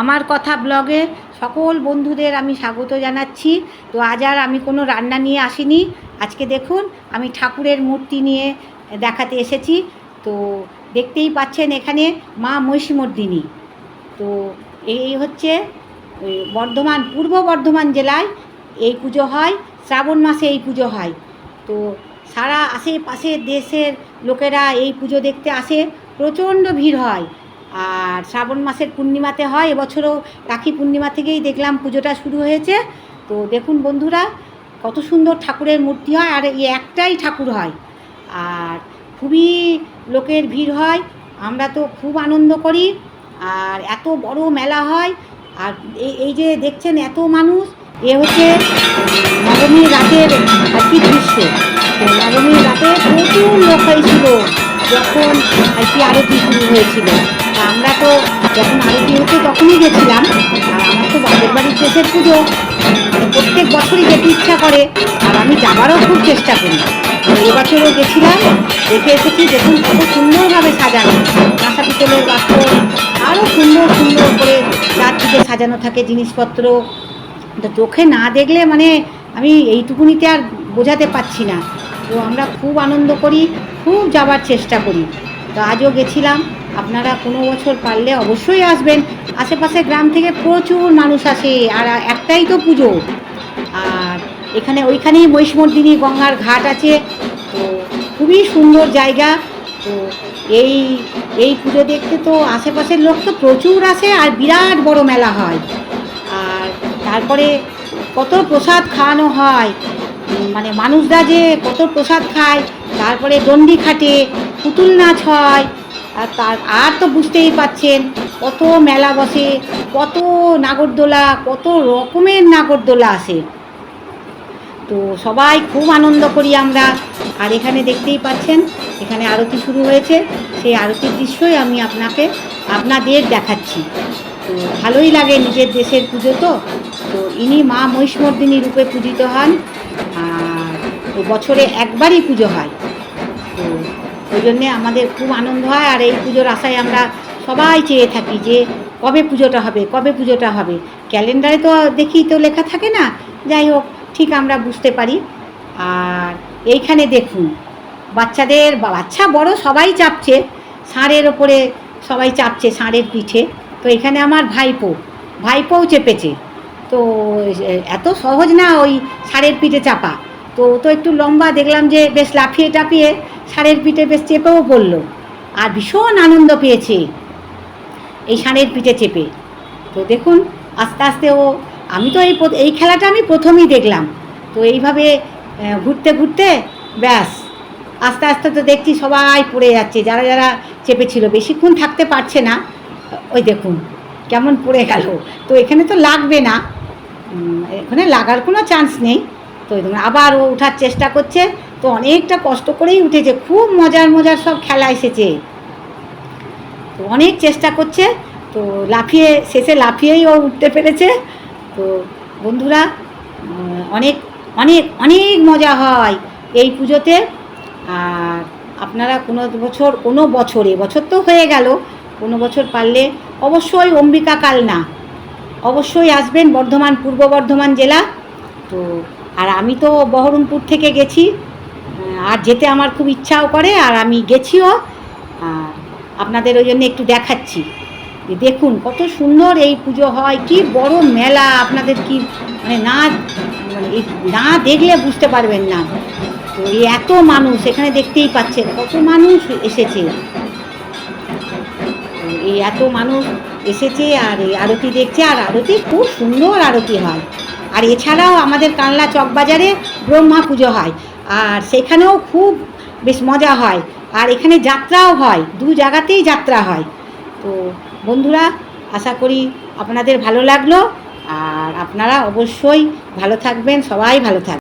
আমার কথা ব্লগে সকল বন্ধুদের আমি স্বাগত জানাচ্ছি। তো আজ আর আমি কোনো রান্না নিয়ে আসিনি। আজকে দেখুন, আমি ঠাকুরের মূর্তি নিয়ে দেখাতে এসেছি। তো দেখতেই পাচ্ছেন এখানে মা মহিষমর্দিনী। তো এই হচ্ছে বর্ধমান, পূর্ব বর্ধমান জেলায় এই পুজো হয়, শ্রাবণ মাসে এই পুজো হয়। তো সারা আশেপাশের দেশের লোকেরা এই পুজো দেখতে আসে। প্রচণ্ড ভিড় হয়। আর শ্রাবণ মাসের পূর্ণিমাতে হয়, এবছরও রাখি পূর্ণিমা থেকেই দেখলাম পুজোটা শুরু হয়েছে। তো দেখুন বন্ধুরা, কত সুন্দর ঠাকুরের মূর্তি হয়, আর এই একটাই ঠাকুর হয়। আর খুবই লোকের ভিড় হয়, আমরা তো খুব আনন্দ করি, আর এত বড় মেলা হয়। আর এই যে দেখছেন এত মানুষ, এ হচ্ছে নবমীর রাতের আর কি দৃশ্য নবমীর রাতে প্রচুর লোক হয়েছিল, যখন আর কি আরতি শুরু হয়েছিল। আমরা তো যখন আরতি হতো তখনই গেছিলাম। আর আমার তো বাপের বাড়ির শেষের পুজো। মানে প্রত্যেক বছরই যেতে ইচ্ছা করে, আর আমি যাবারও খুব চেষ্টা করি। এবছরও গেছিলাম, দেখে এসেছি দেখুন কত সুন্দরভাবে সাজানো। কাঁসা পিতলের পাত্র আরও সুন্দর সুন্দর করে চারদিকে সাজানো থাকে জিনিসপত্র। তো চোখে না দেখলে মানে আমি এইটুকুনিতে আর বোঝাতে পারছি না। তো আমরা খুব আনন্দ করি, খুব যাবার চেষ্টা করি। তো আজও গেছিলাম। আপনারা কোনো বছর পারলে অবশ্যই আসবেন। আশেপাশে গ্রাম থেকে প্রচুর মানুষ আসে, আর একটাই তো পুজো। আর এখানে ওইখানেই মহিষমর্দিনী গঙ্গার ঘাট আছে। তো খুবই সুন্দর জায়গা। তো এই এই পুজো দেখতে তো আশেপাশের লোক তো প্রচুর আসে, আর বিরাট বড় মেলা হয়। আর তারপরে কত প্রসাদ খাওয়ানো হয়। মানে মানুষরা যে কত প্রসাদ খায়। তারপরে দণ্ডি খাটে, পুতুল নাচ হয়। আর তার, আর তো বুঝতেই পাচ্ছেন কত মেলা বসে, কত নাগরদোলা, কত রকমের নাগরদোলা আসে তো সবাই খুব আনন্দ করি আমরা। আর এখানে দেখতেই পাচ্ছেন, এখানে আরতি শুরু হয়েছে। সেই আরতির দৃশ্যই আমি আপনাকে, আপনাদের দেখাচ্ছি। তো ভালোই লাগে নিজের দেশের পুজো তো। তো ইনি মা মহিষ্মর্দিনী রূপে পূজিত হন। আর বছরে একবারই পুজো হয়। তো ওই জন্যে আমাদের খুব আনন্দ হয়। আর এই পুজোর আশায় আমরা সবাই চেয়ে থাকি যে কবে পুজোটা হবে, কবে পুজোটা হবে। ক্যালেন্ডারে তো দেখি তো লেখা থাকে না। যাই হোক, ঠিক আমরা বুঝতে পারি। আর এইখানে দেখুন, বাচ্চাদের বাচ্চা বড় সবাই চাপছে। ষাঁড়ের ওপরে সবাই চাপছে, ষাঁড়ের পিঠে। তো এখানে আমার ভাইপো, ভাইপোও চেপেছে। তো এত সহজ না ওই ষাঁড়ের পিঠে চাপা। তো তো একটু লম্বা, দেখলাম যে বেশ লাফিয়ে টাপিয়ে ষাঁড়ের পিঠে বেশ চেপেও পড়ল আর ভীষণ আনন্দ পেয়েছে। এই ষাঁড়ের পিঠে চেপে। তো দেখুন, আস্তে আস্তে ও, আমি তো এই এই খেলাটা আমি প্রথমেই দেখলাম। তো এইভাবে ঘুরতে ঘুরতে, ব্যাস। আস্তে আস্তে তো দেখছি সবাই পড়ে যাচ্ছে, যারা যারা চেপেছিল। বেশিক্ষণ থাকতে পারছে না। ওই দেখুন, কেমন পড়ে গেল। তো এখানে তো লাগবে না। এখানে লাগার কোনো চান্স নেই। তো আবার ও ওঠার চেষ্টা করছে। তো অনেকটা কষ্ট করেই উঠেছে, খুব মজার মজার সব খেলা এসেছে। তো অনেক চেষ্টা করছে, তো লাফিয়ে, শেষে লাফিয়েই ও উঠতে পেরেছে। তো বন্ধুরা অনেক অনেক অনেক মজা হয় এই পুজোতে। আর আপনারা কোনো বছর, কোনো বছরে বছর তো হয়ে গেল, কোনো বছর পারলে অবশ্যই অম্বিকা কাল না। অবশ্যই আসবেন বর্ধমান, পূর্ব বর্ধমান জেলা। তো, আর আমি তো বহরমপুর থেকে গেছি আর যেতে আমার খুব ইচ্ছাও করে, আর আমি গেছিও, আর আপনাদের ওই জন্য একটু দেখাচ্ছি। দেখুন, কত সুন্দর এই পুজো হয়, কি বড় মেলা, আপনাদের কি মানে না মানে না দেখলে বুঝতে পারবেন না। তো এই এত মানুষ, এখানে দেখতেই পাচ্ছেন, কত মানুষ এসেছে। এই এত মানুষ এসেছে, আর এই আরতি দেখছে, আর আরতি খুব সুন্দর আরতি হয়। আর এছাড়াও আমাদের কানলা চকবাজারে ব্রহ্মা পুজো হয়। আর সেখানেও খুব বেশ মজা হয়। আর এখানে যাত্রাও হয়, দু জায়গাতেই যাত্রা হয়। তো বন্ধুরা, আশা করি আপনাদের ভালো লাগল। আর আপনারা অবশ্যই ভালো থাকবেন, সবাই ভালো থাকবেন।